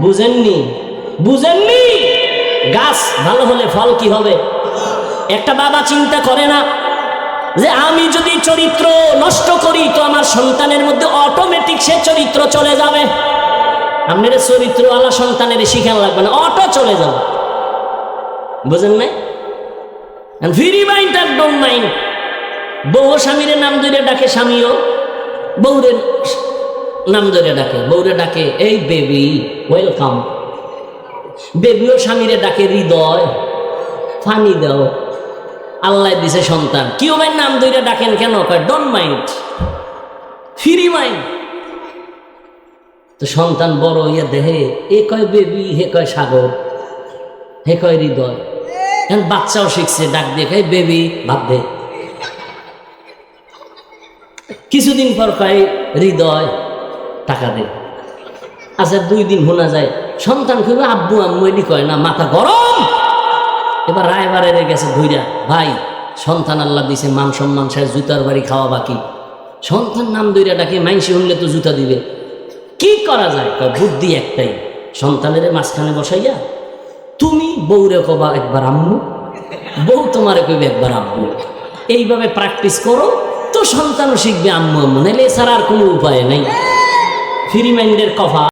বুঝেননি? বুঝেননি? গাছ ভালো হলে ফল কি হবে? একটা বাবা চিন্তা করে না যে আমি যদি চরিত্র নষ্ট করি তো আমার সন্তানের মধ্যে অটোমেটিক সে চরিত্র চলে যাবে। আপনার চরিত্র আলা সন্তানের শিখান লাগবে না অটো চলে যাবে। বুঝেন নাই? ফ্রি মাইন্ড আর ডোন্ট মাইন্ড বউ স্বামীর নাম ধরে ডাকে স্বামীও বউরের নাম ধরে ডাকে, বউরে ডাকে, এই বেবি ওয়েলকাম বেবিও স্বামীরে ডাকে, হৃদয় ফানি দাও। আল্লাহ দিছে সন্তান। কেউ ভাই নাম ধরে ডাকেন কেন? কয় ডোন্ট মাইন্ড ফ্রি মাইন্ড তো সন্তান বড় ইয়ে দেহে এ কয় বেবি হে কয় সাগর, হে কয় হৃদয়। এখন বাচ্চাও শিখছে, ডাক দিয়ে কয় বেবি ভাব দে। কিছুদিন পর কয়, হৃদয় টাকা দে। আচ্ছা দুই দিন শোনা যায়। সন্তান খুবই আব্বু, আম্মু এটি কয় না, মাথা গরম। এবার রায়বারের গেছে ধুইরা, ভাই, সন্তান আল্লাহ দিছে, মান সম্মান সে জুতার বাড়ি খাওয়া বাকি। সন্তান নাম দইরা ডাকে মাইনসি শুনলে তো জুতা দিবে। কি করা যায়? বুদ্ধি একটাই, সন্তানের মাঝখানে বসাইয়া, তুমি বউরে কবা, একবার আম্মু। বউ তোমারে কইবে, একবার আম্মু। এইভাবে প্র্যাকটিস করো, তো সন্তানও শিখবে, আম্মু আম্মু। নাহলে এছাড়া আর কোনো উপায় নেই। ফ্রি মাইন্ডের কফা